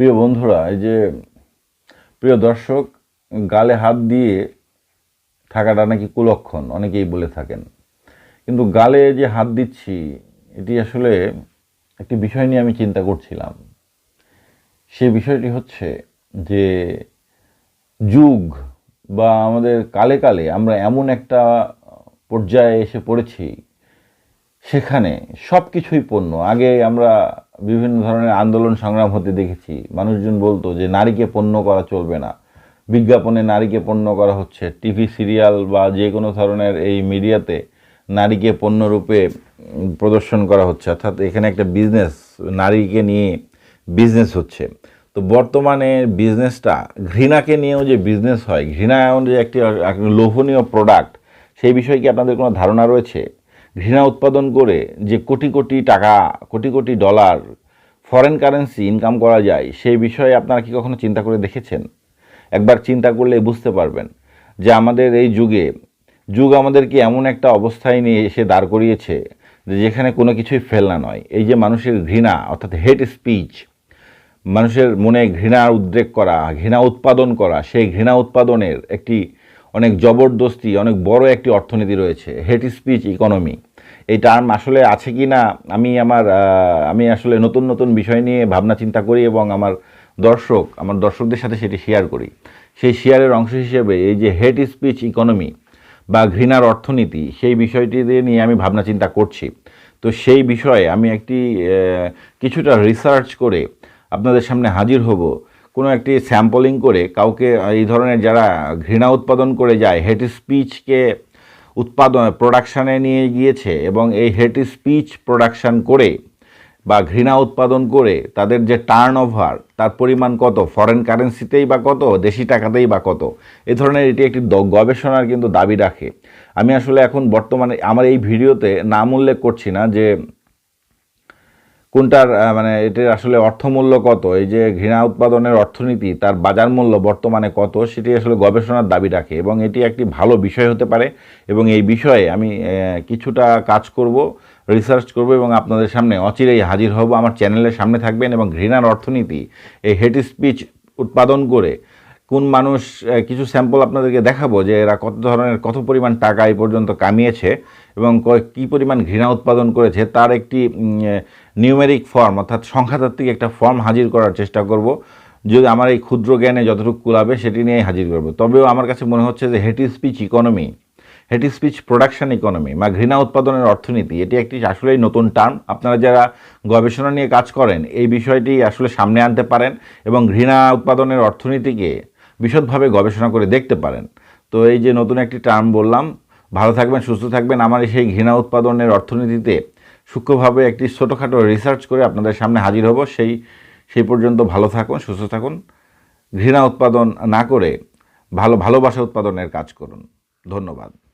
প্রিয় বন্ধুরা, এই যে প্রিয় দর্শক, গালে হাত দিয়ে থাকাটা নাকি কুলক্ষণ, অনেকেই বলে থাকেন। কিন্তু গালে যে হাত দিচ্ছি, এটি আসলে একটি বিষয় নিয়ে আমি চিন্তা করছিলাম। সে বিষয়টি হচ্ছে যে যুগ বা আমাদের কালে কালে আমরা এমন একটা পর্যায়ে এসে পড়েছি সেখানে সব কিছুই পণ্য। আগে আমরা বিভিন্ন ধরনের আন্দোলন সংগ্রাম হতে দেখেছি। মানুষজন বলতো যে, নারীকে পণ্য করা চলবে না। বিজ্ঞাপনে নারীকে পণ্য করা হচ্ছে। টিভি সিরিয়াল বা যে কোনো ধরনের এই মিডিয়াতে নারীকে পণ্যরূপে প্রদর্শন করা হচ্ছে। অর্থাৎ এখানে একটা বিজনেস নারীকে নিয়ে বিজনেস হচ্ছে। তো বর্তমানে বিজনেসটা ঘৃণাকে নিয়েও যে বিজনেস হয় ঘৃণা এমন যে একটি লোভনীয় প্রোডাক্ট সেই বিষয়ে কি আপনাদের কোনো ধারণা রয়েছে? ঘৃণা উৎপাদন করে যে কোটি কোটি টাকা, crore crore dollar foreign currency income করা যায়, সেই বিষয়ে আপনারা কি কখনো চিন্তা করে দেখেছেন? একবার চিন্তা করলে বুঝতে পারবেন যে আমাদের এই যুগে, যুগ আমাদেরকে এমন একটা অবস্থায় নিয়ে এসে দাঁড় করিয়েছে যে যেখানে কোনো কিছুই ফেলনা নয়। এই যে মানুষের ঘৃণা, অর্থাৎ হেট স্পিচ মানুষের মনে ঘৃণার উদ্রেক করা, ঘৃণা উৎপাদন করা, সেই ঘৃণা উৎপাদনের একটি অনেক জবরদস্তি, অনেক বড় একটি অর্থনীতি রয়েছে হেট স্পিচ ইকোনমি এই টার্ম আসলে আছে কি না, আমি আমার আমি আসলে নতুন নতুন বিষয় নিয়ে ভাবনা চিন্তা করি এবং আমার দর্শক, আমার দর্শকদের সাথে সেটি শেয়ার করি। সেই শেয়ারের অংশ হিসেবে এই যে হেট স্পিচ ইকোনমি বা ঘৃণার অর্থনীতি, সেই বিষয়টি নিয়ে আমি ভাবনা চিন্তা করছি। তো সেই বিষয়ে আমি একটি কিছুটা রিসার্চ করে আপনাদের সামনে হাজির হব। কোনো একটি স্যাম্পলিং করে কাউকে এই ধরনের যারা ঘৃণা উৎপাদন করে যায় হেট স্পিচকে উৎপাদন প্রোডাকশানে নিয়ে গিয়েছে এবং এই হেট স্পিচ প্রোডাকশান করে বা ঘৃণা উৎপাদন করে তাদের যে টার্ন ওভার তার পরিমাণ কত? ফরেন কারেন্সিতেই বা কত? দেশি টাকাতেই বা কত? এ ধরনের এটি একটি গবেষণার কিন্তু দাবি রাখে। আমি আসলে এখন বর্তমানে আমার এই ভিডিওতে নাম উল্লেখ করছি না যে কোনটার মানে এটির আসলে অর্থমূল্য কত? এই যে ঘৃণা উৎপাদনের অর্থনীতি, তার বাজার মূল্য বর্তমানে কত, সেটি আসলে গবেষণার দাবি রাখে এবং এটি একটি ভালো বিষয় হতে পারে এবং এই বিষয়ে আমি কিছুটা কাজ করব রিসার্চ করব এবং আপনাদের সামনে অচিরেই হাজির হব। আমার চ্যানেলের সামনে থাকবেন এবং ঘৃণার অর্থনীতি, এই হেট স্পিচ উৎপাদন করে কোন মানুষ কিছু স্যাম্পল আপনাদেরকে দেখাবো যে এরা কত ধরনের, কত পরিমাণ টাকা এই পর্যন্ত কামিয়েছে এবং ক- পরিমাণ ঘৃণা উৎপাদন করেছে, তার একটি নিউমেরিক ফর্ম অর্থাৎ সংখ্যাতাত্ত্বিক একটা ফর্ম হাজির করার চেষ্টা করব। যদি আমার এই ক্ষুদ্র জ্ঞানে যতটুকু কুলাবে, সেটি নিয়েই হাজির করব। তবেও আমার কাছে মনে হচ্ছে যে hate speech economy hate speech production economy বা ঘৃণা উৎপাদনের অর্থনীতি, এটি একটি আসলেই নতুন টার্ম আপনারা যারা গবেষণা নিয়ে কাজ করেন, এই বিষয়টি আসলে সামনে আনতে পারেন এবং ঘৃণা উৎপাদনের অর্থনীতিকে বিশদভাবে গবেষণা করে দেখতে পারেন। তো এই যে নতুন একটি টার্ম বললাম, ভালো থাকবেন, সুস্থ থাকবেন, আমার সেই ঘৃণা উৎপাদনের অর্থনীতিতে সূক্ষ্মভাবে একটি ছোটোখাটো রিসার্চ করে আপনাদের সামনে হাজির হব। সেই সেই পর্যন্ত ভালো থাকুন, সুস্থ থাকুন। ঘৃণা উৎপাদন না করে ভালো, ভালোবাসা উৎপাদনের কাজ করুন। ধন্যবাদ।